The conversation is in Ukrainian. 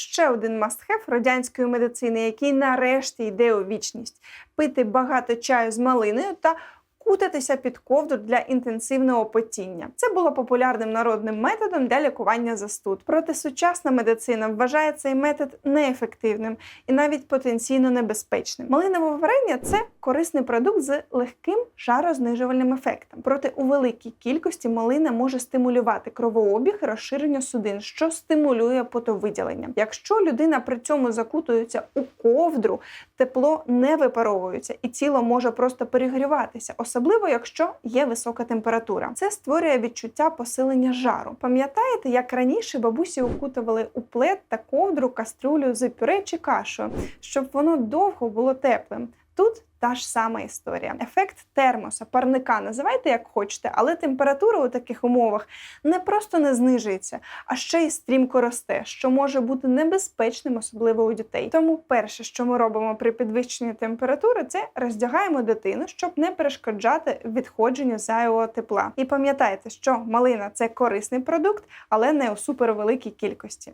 ще один мастхев радянської медицини, який нарешті йде у вічність: пити багато чаю з малиною та кутатися під ковдру для інтенсивного потіння. Це було популярним народним методом для лікування застуд. Проте сучасна медицина вважає цей метод неефективним і навіть потенційно небезпечним. Малинове варення це корисний продукт з легким жарознижувальним ефектом. Проте у великій кількості малина може стимулювати кровообіг і розширення судин, що стимулює потовиділення. Якщо людина при цьому закутується у ковдру, тепло не випаровується і тіло може просто перегріватися, особливо якщо є висока температура. Це створює відчуття посилення жару. Пам'ятаєте, як раніше бабусі укутували у плед та ковдру кастрюлю з пюре чи кашею, щоб воно довго було теплим. Тут та ж сама історія. Ефект термоса, парника, називайте як хочете, але температура у таких умовах не просто не знижується, а ще й стрімко росте, що може бути небезпечним, особливо у дітей. Тому перше, що ми робимо при підвищенні температури, це роздягаємо дитину, щоб не перешкоджати відходженню зайвого тепла. І пам'ятайте, що малина це корисний продукт, але не у супервеликій кількості.